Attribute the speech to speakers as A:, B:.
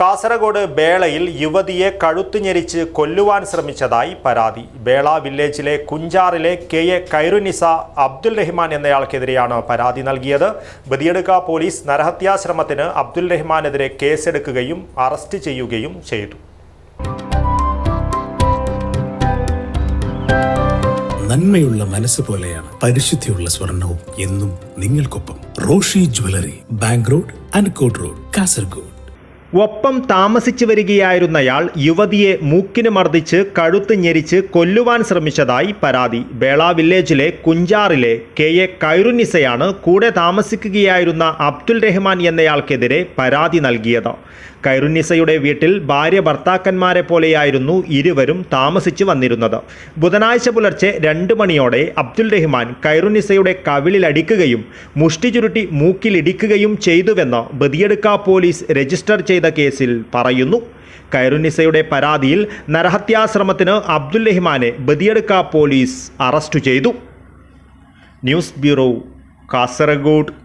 A: കാസർഗോഡ് ബേളയിൽ യുവതിയെ കഴുത്തു ഞെരിച്ച് കൊല്ലുവാൻ ശ്രമിച്ചതായി പരാതി. ബേള വില്ലേജിലെ കുഞ്ചാറിലെ കെ എ കൈറുനിസ അബ്ദുൽ റഹ്മാൻ എന്നയാൾക്കെതിരെയാണ് പരാതി നൽകിയത്. ബദിയടുക്ക പോലീസ് നരഹത്യാശ്രമത്തിന് അബ്ദുൽ റഹ്മാനെതിരെ കേസെടുക്കുകയും അറസ്റ്റ് ചെയ്യുകയും ചെയ്തു.
B: നന്മയുള്ള മനസ്സ് പോലെയാണ് പരിശുദ്ധിയുള്ള സ്വർണവും എന്നും നിങ്ങൾക്കൊപ്പം Roshi jewellery bank road അൻകോട്ട് road Kasaragod.
A: ഒപ്പം താമസിച്ചു വരികയായിരുന്നയാൾ യുവതിയെ മൂക്കിന് മർദ്ദിച്ച് കഴുത്ത് ഞെരിച്ച് കൊല്ലുവാൻ ശ്രമിച്ചതായി പരാതി. ബേള വില്ലേജിലെ കുഞ്ചാറിലെ കെ. എ. കൈറുനിസയാണ് കൂടെ താമസിക്കുകയായിരുന്ന അബ്ദുൽ റഹ്മാൻ എന്നയാൾക്കെതിരെ പരാതി നൽകിയത്. കൈറുനിസയുടെ വീട്ടിൽ ഭാര്യ ഭർത്താക്കന്മാരെ പോലെയായിരുന്നു ഇരുവരും താമസിച്ചു വന്നിരുന്നത്. ബുധനാഴ്ച പുലർച്ചെ രണ്ട് മണിയോടെ അബ്ദുൽ റഹ്മാൻ കൈറുനിസയുടെ കവിളിലടിക്കുകയും മുഷ്ടി ചുരുട്ടി മൂക്കിലിടിക്കുകയും ചെയ്തുവെന്ന് ബദിയടുക്ക പോലീസ് രജിസ്റ്റർ ചെയ്ത കേസിൽ പറയുന്നു. കൈറുനിസയുടെ പരാതിയിൽ നരഹത്യാശ്രമത്തിന് അബ്ദുൽ റഹ്മാനെ ബദിയടുക്ക പോലീസ് അറസ്റ്റ് ചെയ്തു. News bureau Kasaragod.